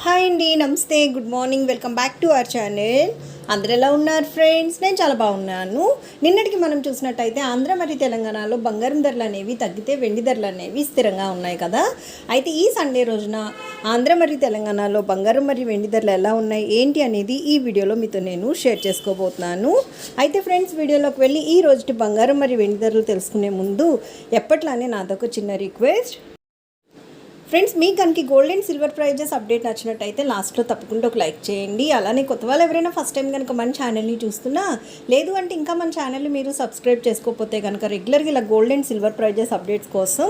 Hi అండి నమస్తే good morning welcome back to our channel. అందరు ఎలా ఉన్నారు ఫ్రెండ్స్? నేను చాలా బాగున్నాను. నిన్నటికి మనం చూసినట్టయితే ఆంధ్ర మరియు తెలంగాణలో బంగారం ధరలు అనేవి తగ్గితే వెండి ధరలు అనేవి స్థిరంగా ఉన్నాయి కదా. అయితే ఈ సండే రోజున ఆంధ్ర మరియు తెలంగాణలో బంగారం మరియు వెండి ధరలు ఎలా ఉన్నాయి ఏంటి అనేది ఈ వీడియోలో మీతో నేను షేర్ చేసుకోబోతున్నాను. అయితే ఫ్రెండ్స్ వీడియోలోకి వెళ్ళి ఈ రోజుటి బంగారం మరియు వెండి ధరలు తెలుసుకునే ముందు ఎప్పట్లానే నాదొక చిన్న రిక్వెస్ట్. ఫ్రెండ్స్ మీకు కనుక gold and silver prizes update నచ్చినట్టయితే లాస్ట్లో తప్పకుండా ఒక లైక్ చేయండి. అలానే కొత్త వాళ్ళు ఎవరైనా ఫస్ట్ టైం కనుక మన ఛానల్ని చూస్తున్నా లేదు అంటే ఇంకా మన ఛానల్ని మీరు సబ్స్క్రైబ్ చేసుకోకపోతే కనుక రెగ్యులర్గా ఇలా gold and silver prizes updates కోసం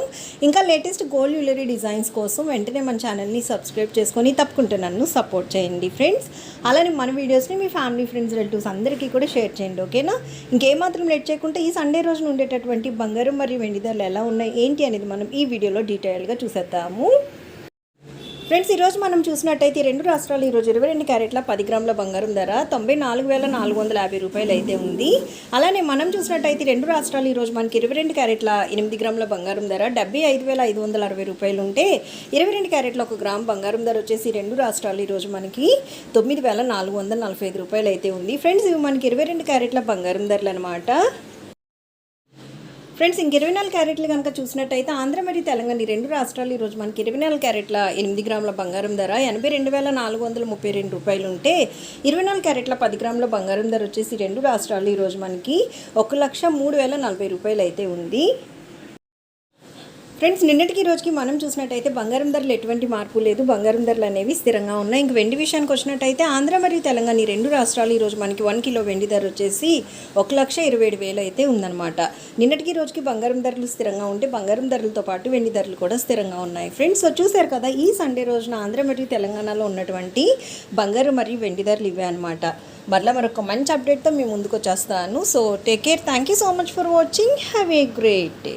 ఇంకా లేటెస్ట్ గోల్డ్ జ్యువెలరీ డిజైన్స్ కోసం వెంటనే మన ఛానల్ని సబ్స్క్రైబ్ చేసుకొని తప్పకుండా నన్ను సపోర్ట్ చేయండి ఫ్రెండ్స్ అలానే మన వీడియోస్ని మీ ఫ్యామిలీ ఫ్రెండ్స్ రిలేటివ్స్ అందరికీ కూడా షేర్ చేయండి ఓకేనా ఇంకేమాత్రం లేట్ చేయకుండా ఈ సండే రోజున ఉండేటటువంటి బంగారం మరియు వెండి ధరలు ఎలా ఉన్నాయి ఏంటి అనేది మనం ఈ వీడియోలో డీటెయిల్గా చూసేద్దాము. ఫ్రెండ్స్ ఈరోజు మనం చూసినట్టయితే రెండు రాష్ట్రాలు ఈరోజు ఇరవై రెండు క్యారెట్ల పది గ్రాముల బంగారం ధర తొంభై నాలుగు వేల నాలుగు వందల యాభై రూపాయలు అయితే ఉంది. అలానే మనం చూసినట్టయితే రెండు రాష్ట్రాలు ఈరోజు మనకి ఇరవై రెండు క్యారెట్ల ఎనిమిది గ్రాముల బంగారం ధర డెబ్బై ఐదు వేల ఐదు వందల అరవై రూపాయలు ఉంటే ఇరవై రెండు క్యారెట్ల ఒక గ్రామ్ బంగారం ధర వచ్చేసి రెండు రాష్ట్రాలు ఈరోజు మనకి తొమ్మిది వేల నాలుగు వందల నలభై ఐదు రూపాయలు అయితే ఉంది. ఫ్రెండ్స్ ఇవి మనకి ఇరవై రెండు క్యారెట్ల బంగారం ధరలు అనమాట ఫ్రెండ్స్ ఇంక ఇరవై నాలుగు క్యారెట్లు కనుక చూసినట్టయితే ఆంధ్ర మరియు తెలంగాణ ఈ రెండు రాష్ట్రాలు ఈరోజు మనకి ఇరవై నాలుగు క్యారెట్ల ఎనిమిది గ్రాముల బంగారం ధర ఎనభై రెండు వేల నాలుగు వందల ముప్పై రెండు రూపాయలు ఉంటే ఇరవై నాలుగు క్యారెట్ల పది గ్రాముల బంగారం ధర వచ్చేసి రెండు రాష్ట్రాలు ఈరోజు మనకి ఒక లక్ష మూడు వేల నలభై రూపాయలు అయితే ఉంది. ఫ్రెండ్స్ నిన్నటికి రోజుకి మనం చూసినట్టయితే బంగారం ధరలు ఎటువంటి మార్పు లేదు. బంగారం ధరలు అనేవి స్థిరంగా ఉన్నాయి. ఇంక వెండి విషయానికి వచ్చినట్టయితే ఆంధ్ర మరియు తెలంగాణ ఈ రెండు రాష్ట్రాలు ఈరోజు మనకి వన్ కిలో వెండి ధర వచ్చేసి ఒక లక్ష ఇరవై ఏడు వేలు అయితే ఉందన్నమాట. నిన్నటికి రోజుకి బంగారం ధరలు స్థిరంగా ఉంటే బంగారం ధరలతో పాటు వెండి ధరలు కూడా స్థిరంగా ఉన్నాయి. ఫ్రెండ్స్ సో చూశారు కదా ఈ సండే రోజున ఆంధ్ర మరియు తెలంగాణలో ఉన్నటువంటి బంగారం మరియు వెండి ధరలు ఇవే అనమాట మరలా మరొక మంచి అప్డేట్తో మేము ముందుకు వచ్చేస్తాను. So take care thank you so much for watching have a great day